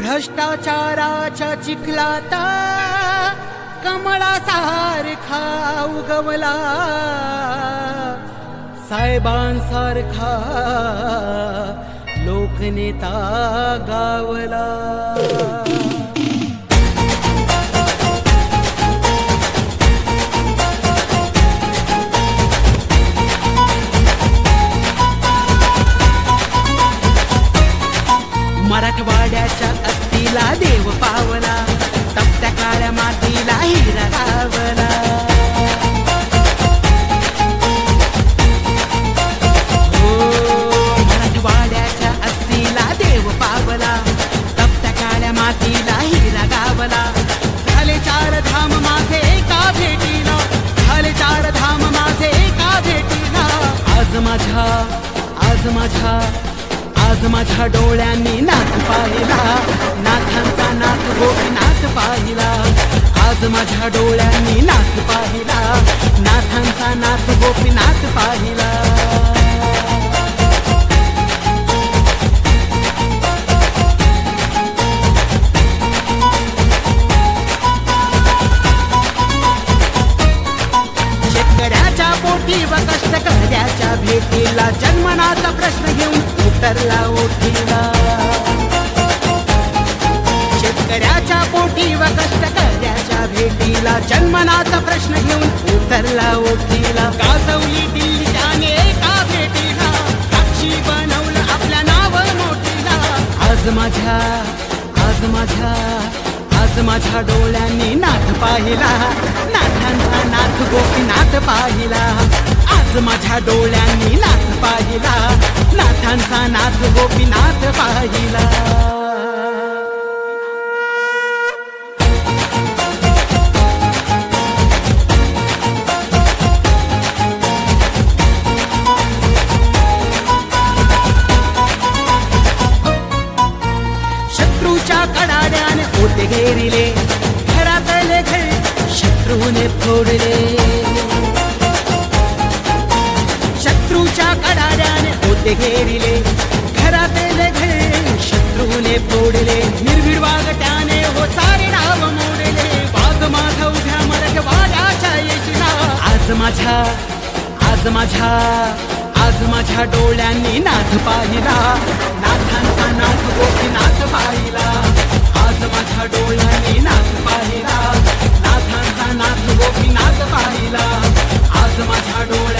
भ्रष्टाचाराच्या चिखलाता कमळासारखा उगवला साहेबांसारखा लोकनेता गावला. आज माझ्या आज माझ्या डोळ्यांनी नाथ पाहिला. नाथांचा नाथ गोपीनाथ पाहिला. आज माझ्या डोळ्यांनी नाथ पाहिला. नाथांचा नाथ गोपीनाथ पाहिला. शेतकऱ्याच्या घेऊन उतरला शेतकऱ्याच्या पोटी व कष्टकऱ्याच्या भेटीला जन्मनाचा प्रश्न घेऊन उतरला उठीला गाजवली दिल्ली त्याने एका भेटीला साक्षी बनवलं आपल्या नाव मोठीला. आज माझ्या आज माझ्या आज माझ्या डोळ्यांनी नाथ पाहिला. नाथांचा नाथ गोपीनाथ पाहिला. आज माझ्या डोळ्यांनी नाथ पाहिला. नाथांचा नाथ गोपीनाथ पाहिला. शत्रूच्या कडाड्याने होते घेरिले. शत्रूने फोडले. शत्रूच्या कडाड्याने होते घेरिले. घरातले घरे शत्रूने फोडले. निर्भीड वागट्याने हो सारे नाव मोडले. वाघ माझा उभ्या मराठवाड्याच्या येशीला. आज माझ्या आज माझ्या आज माझ्या डोळ्यांनी नाथ पाहिला. नाथांचा नाथ गोपीनाथ पाहिला. माझ्या डोळ्यांनी नाथ पाहिला